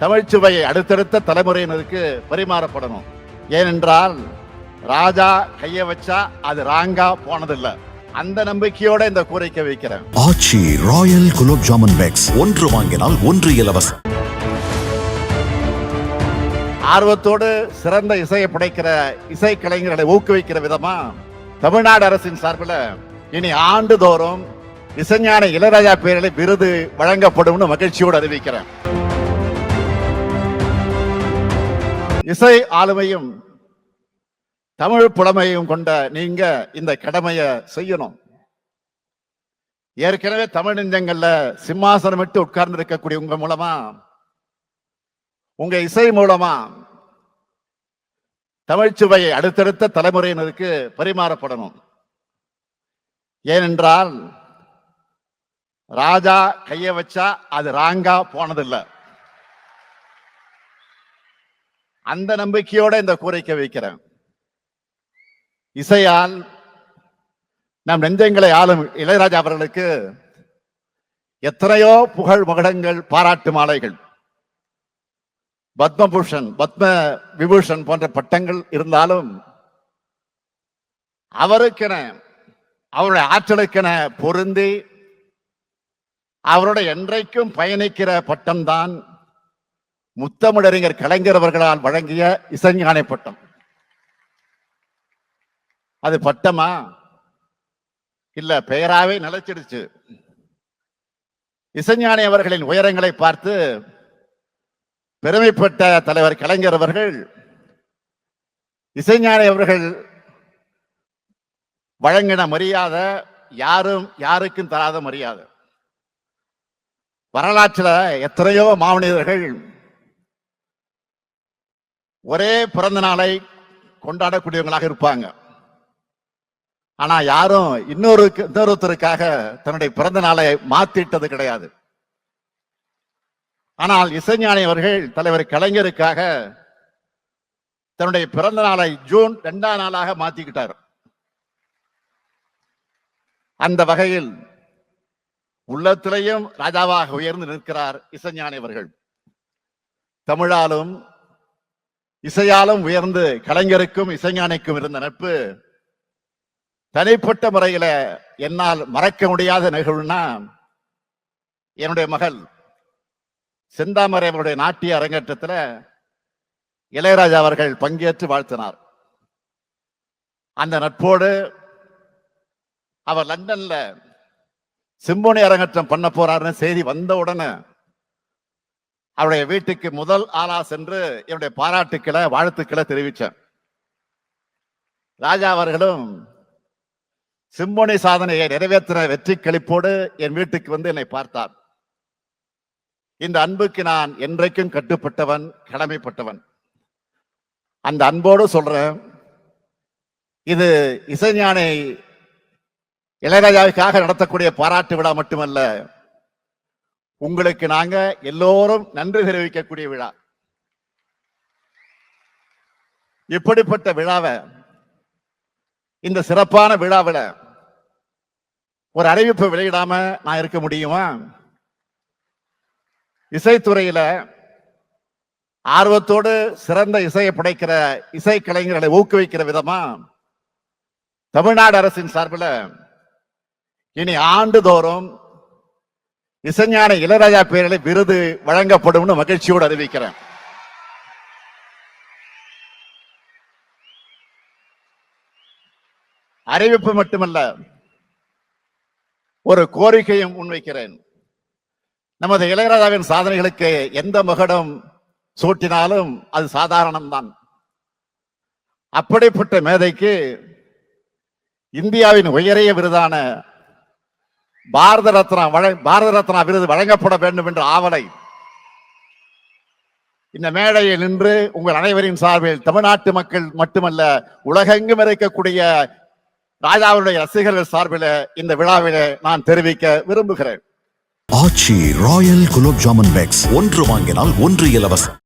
தமிழ்ச்சுவையை அடுத்தடுத்த தலைமுறையினருக்கு பரிமாறப்படணும். ஏனென்றால் ராஜா கைய வச்சா அது ராங்கா போனதில்லை. அந்த நம்பிக்கையோட இந்த கோரிக்கை வைக்கிறேன். Aachi royal gulab jamun packs. ஒன்று வாங்கினால் ஒன்று இலவசம். ஆர்வத்தோடு சிறந்த இசையை படைக்கிற இசை கலைஞர்களை ஊக்குவிக்கிற விதமா தமிழ்நாடு அரசின் சார்பில் இனி ஆண்டுதோறும் இசைஞான இளையராஜா பேரில் விருது வழங்கப்படும்னு மகிழ்ச்சியோடு அறிவிக்கிறேன். இசை ஆளுமையும் தமிழ் புலமையும் கொண்ட நீங்க இந்த கடமையை செய்யணும். ஏற்கனவே தமிழ் நெஞ்சங்கள்ல சிம்மாசனமிட்டு உட்கார்ந்து இருக்கக்கூடிய உங்க மூலமா உங்க இசை மூலமா தமிழ்ச்சுவையை அடுத்தடுத்த தலைமுறையினருக்கு பரிமாறப்படணும். ஏனென்றால் ராஜா கைய வச்சா அது ராங்கா போனதில்லை. அந்த நம்பிக்கையோட இந்த கோரிக்கை வைக்கிறேன். இசையால் நம் நெஞ்சங்களை ஆளும் இளையராஜா அவர்களுக்கு எத்தனையோ புகழ் மகடங்கள் பாராட்டு மாலைகள். பத்மபூஷன் பத்ம விபூஷன் போன்ற பட்டங்கள் இருந்தாலும் அவருக்கென அவருடைய ஆற்றலுக்கென பொருந்தி அவருடைய என்றைக்கும் பயணிக்கிற பட்டம்தான் முத்தமிழறிஞர் கலைஞர் அவர்களால் வழங்கிய இசைஞானை பட்டம் அது பட்டமா? இல்ல பெயராவே நிலைச்சிடுச்சு. இசைஞானி அவர்களின் உயரங்களை பார்த்து பெருமைப்பட்ட தலைவர் கலைஞர் அவர்கள் இசைஞானி அவர்கள் வழங்கின மரியாதை யாரும் யாருக்கும் தராத மரியாதை. வரலாற்றில் எத்தனையோ மாமனிதர்கள் ஒரே பிறந்த நாளை கொண்டாடக்கூடியவங்களாக இருப்பாங்க. ஆனா யாரும் இன்னொரு இன்னொருத்தருக்காக தன்னுடைய பிறந்த நாளை மாத்திட்டது கிடையாது. ஆனால் இசைஞானி அவர்கள் தலைவர் கலைஞருக்காக தன்னுடைய பிறந்த நாளை ஜூன் இரண்டாம் நாளாக மாத்திக்கிட்டார். அந்த வகையில் உள்ளத்திலையும் ராஜாவாக உயர்ந்து நிற்கிறார் இசைஞானி அவர்கள். தமிழாலும் இசையாலும் உயர்ந்து கலைஞருக்கும் இசைஞானிக்கும் இருந்த நட்பு தனிப்பட்ட முறையில என்னால் மறக்க முடியாத நிகழ்வுனா என்னுடைய மகள் செந்தாமரை அவருடைய நாட்டிய அரங்கேற்றத்துல இளையராஜா அவர்கள் பங்கேற்று வாழ்த்தினார். அந்த நட்போடு அவர் லண்டன்ல சிம்போனி அரங்கேற்றம் பண்ண போறாருன்னு செய்தி வந்த உடனே அவருடைய வீட்டுக்கு முதல் ஆளா சென்று என்னுடைய பாராட்டுக்களை வாழ்த்துக்களை தெரிவித்தேன் ராஜா அவர்களும் சிம்போனி சாதனையை நிறைவேற்றின வெற்றி கழிப்போடு என் வீட்டுக்கு வந்து என்னை பார்த்தார். இந்த அன்புக்கு நான் என்றைக்கும் கட்டுப்பட்டவன் கடமைப்பட்டவன். அந்த அன்போடு சொல்றேன் இது இசைஞானை இளையராஜாவுக்காக நடத்தக்கூடிய பாராட்டு விழா மட்டுமல்ல உங்களுக்கு நாங்க எல்லோரும் நன்றி தெரிவிக்கக்கூடிய விழா. இப்படிப்பட்ட விழாவை இந்த சிறப்பான விழாவில் ஒரு அறிவிப்பு வெளியிடாம நான் இருக்க முடியுமா? இசைத்துறையில ஆர்வத்தோடு சிறந்த இசையை படைக்கிற இசை கலைஞர்களை ஊக்குவிக்கிற விதமா தமிழ்நாடு அரசின் சார்பில் இனி ஆண்டுதோறும் இசைஞான இளையராஜா பேரில் விருது வழங்கப்படும்னு மகிழ்ச்சியோடு அறிவிக்கிறேன். அறிவிப்பு மட்டுமல்ல ஒரு கோரிக்கையும் முன்வைக்கிறேன். நமது இளையராஜாவின் சாதனைகளுக்கு எந்த மகுடம் சூட்டினாலும் அது சாதாரணம்தான். அப்படிப்பட்ட மேதைக்கு இந்தியாவின் உயரிய விருதான பாரத ரத்னா வழ- பாரத ரத்னா விருது வழங்கப்பட வேண்டும் என்ற ஆவலை. இந்த மேடையில் நின்று உங்கள் அனைவரின் சார்பில் தமிழ்நாட்டு மக்கள் மட்டுமல்ல உலகெங்கும் இருக்கக்கூடிய ராஜாவுடைய ரசிகர்கள் சார்பில் இந்த விழாவில நான் தெரிவிக்க விரும்புகிறேன். ஆச்சி ராயல் குலோப் ஜாமுன் பேக்ஸ் ஒன்று வாங்கினால் ஒன்று இலவசம்.